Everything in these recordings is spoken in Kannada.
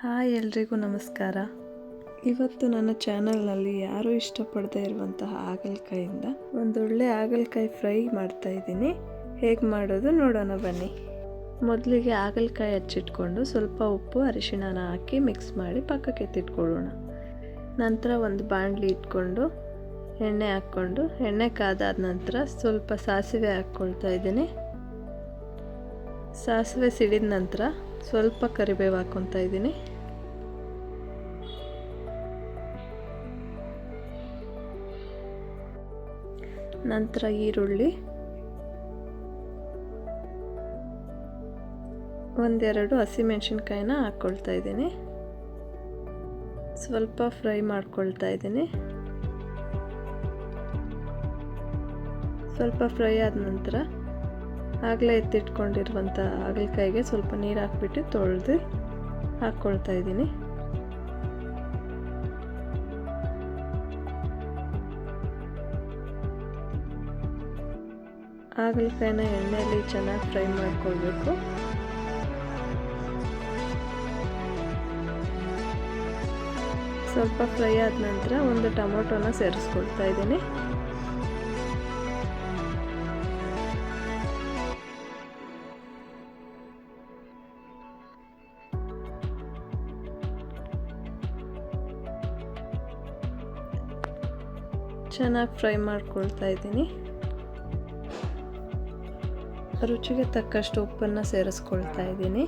ಹಾಯ್ ಎಲ್ರಿಗೂ ನಮಸ್ಕಾರ. ಇವತ್ತು ನನ್ನ ಚಾನಲ್ನಲ್ಲಿ ಯಾರೂ ಇಷ್ಟಪಡದೇ ಇರುವಂತಹ ಹಾಗಲಕಾಯಿಂದ ಒಂದೊಳ್ಳೆ ಹಾಗಲಕಾಯಿ ಫ್ರೈ ಮಾಡ್ತಾ ಇದ್ದೀನಿ. ಹೇಗೆ ಮಾಡೋದು ನೋಡೋಣ ಬನ್ನಿ. ಮೊದಲಿಗೆ ಹಾಗಲಕಾಯಿ ಹಚ್ಚಿಟ್ಕೊಂಡು ಸ್ವಲ್ಪ ಉಪ್ಪು, ಅರಿಶಿಣನ ಹಾಕಿ ಮಿಕ್ಸ್ ಮಾಡಿ ಪಕ್ಕಕ್ಕೆ ಎತ್ತಿಟ್ಕೊಳ್ಳೋಣ. ನಂತರ ಒಂದು ಬಾಣಲಿ ಇಟ್ಕೊಂಡು ಎಣ್ಣೆ ಹಾಕ್ಕೊಂಡು, ಎಣ್ಣೆ ಕಾದಾದ ನಂತರ ಸ್ವಲ್ಪ ಸಾಸಿವೆ ಹಾಕ್ಕೊಳ್ತಾ ಇದ್ದೀನಿ. ಸಾಸಿವೆ ಸಿಡಿದ ನಂತರ ಸ್ವಲ್ಪ ಕರಿಬೇವು ಹಾಕ್ಕೊತಾ ಇದ್ದೀನಿ. ನಂತರ ಈರುಳ್ಳಿ. ಒಂದೆರಡು ಹಸಿಮೆಣಸಿನ್ಕಾಯಿನ ಹಾಕ್ಕೊಳ್ತಾ ಇದ್ದೀನಿ. ಸ್ವಲ್ಪ ಫ್ರೈ ಮಾಡ್ಕೊಳ್ತಾ ಇದ್ದೀನಿ. ಸ್ವಲ್ಪ ಫ್ರೈ ಆದ ನಂತರ ಆಗಲೇ ಎತ್ತಿಟ್ಕೊಂಡಿರುವಂಥ ಹಾಗಲಕಾಯಿಗೆ ಸ್ವಲ್ಪ ನೀರು ಹಾಕ್ಬಿಟ್ಟು ತೊಳೆದು ಹಾಕ್ಕೊಳ್ತಾ ಇದ್ದೀನಿ. ಹಾಗಲಕಾಯಿನ ಎಣ್ಣೆಯಲ್ಲಿ ಚೆನ್ನಾಗಿ ಫ್ರೈ ಮಾಡ್ಕೊಳ್ಬೇಕು. ಸ್ವಲ್ಪ ಫ್ರೈ ಆದ ನಂತರ ಒಂದು ಟೊಮೊಟೊನ ಸೇರಿಸ್ಕೊಳ್ತಾ ಇದ್ದೀನಿ. ಚೆನ್ನಾಗಿ ಫ್ರೈ ಮಾಡ್ಕೊಳ್ತಾ ಇದ್ದೀನಿ. ರುಚಿಗೆ ತಕ್ಕಷ್ಟು ಉಪ್ಪನ್ನು ಸೇರಿಸ್ಕೊಳ್ತಾ ಇದ್ದೀನಿ.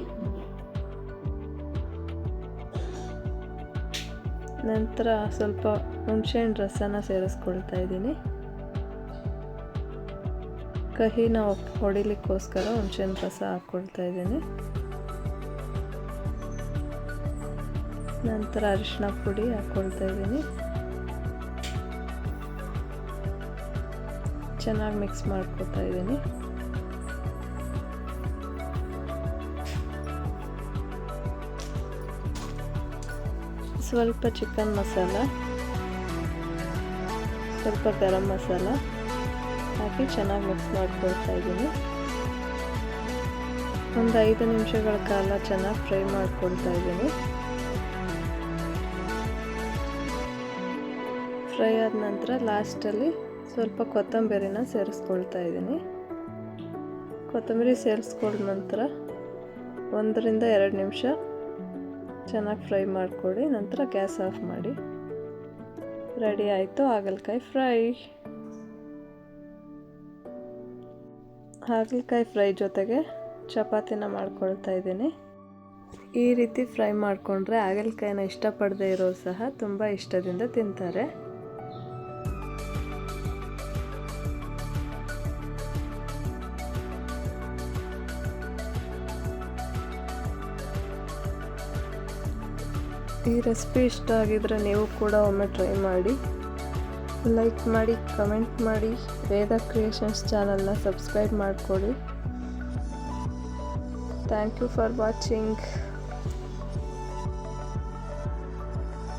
ನಂತರ ಸ್ವಲ್ಪ ಹುಣಸೆಹಣ್ಣು ರಸನ ಸೇರಿಸ್ಕೊಳ್ತಾ ಇದ್ದೀನಿ. ಕಹಿನ ಹೊಡಿಲಿಕ್ಕೋಸ್ಕರ ಹುಣಸೆಹಣ್ಣು ರಸ ಹಾಕ್ಕೊಳ್ತಾ ಇದ್ದೀನಿ. ನಂತರ ಅರಿಶಿನ ಪುಡಿ ಹಾಕ್ಕೊಳ್ತಾ ಇದ್ದೀನಿ. ಚೆನ್ನಾಗಿ ಮಿಕ್ಸ್ ಮಾಡ್ಕೊತಾ ಇದ್ದೀನಿ ಸ್ವಲ್ಪ ಚಿಕನ್ ಮಸಾಲ, ಸ್ವಲ್ಪ ಗರಂ ಮಸಾಲ ಹಾಕಿ ಚೆನ್ನಾಗಿ ಮಿಕ್ಸ್ ಮಾಡ್ಕೊಳ್ತಾ ಇದ್ದೀನಿ ಒಂದು ಐದು ನಿಮಿಷಗಳ ಕಾಲ ಚೆನ್ನಾಗಿ ಫ್ರೈ ಮಾಡ್ಕೊಳ್ತಾ ಇದ್ದೀನಿ ಫ್ರೈ ಆದ ನಂತರ ಲಾಸ್ಟಲ್ಲಿ ಸ್ವಲ್ಪ ಕೊತ್ತಂಬರಿನ ಸೇರಿಸ್ಕೊಳ್ತಾ ಇದ್ದೀನಿ. ಕೊತ್ತಂಬರಿ ಸೇರಿಸ್ಕೊಂಡ ನಂತರ ಒಂದರಿಂದ ಎರಡು ನಿಮಿಷ ಚೆನ್ನಾಗಿ ಫ್ರೈ ಮಾಡಿಕೊಡಿ ನಂತರ ಗ್ಯಾಸ್ ಆಫ್ ಮಾಡಿ. ರೆಡಿ ಆಯಿತು, ಹಾಗಲಕಾಯಿ ಫ್ರೈ. ಹಾಗಲಕಾಯಿ ಫ್ರೈ ಜೊತೆಗೆ ಚಪಾತಿನ ಮಾಡ್ಕೊಳ್ತಾ ಇದ್ದೀನಿ. ಈ ರೀತಿ ಫ್ರೈ ಮಾಡಿಕೊಂಡ್ರೆ ಹಾಗಲಕಾಯಿನ ಇಷ್ಟಪಡದೇ ಇರೋರು ಸಹ ತುಂಬ ಇಷ್ಟದಿಂದ ತಿಂತಾರೆ. ಈ ರೆಸಿಪಿ ಇಷ್ಟ ಆಗಿದ್ರೆ ನೀವು ಕೂಡ ಒಮ್ಮೆ ಟ್ರೈ ಮಾಡಿ. ಲೈಕ್ ಮಾಡಿ ಕಮೆಂಟ್ ಮಾಡಿ. ವೇದ ಕ್ರಿಯೇಷನ್ಸ್ ಚಾನಲ್ನ ಸಬ್ಸ್ಕ್ರೈಬ್ ಮಾಡಿಕೊಡಿ. Thank you for watching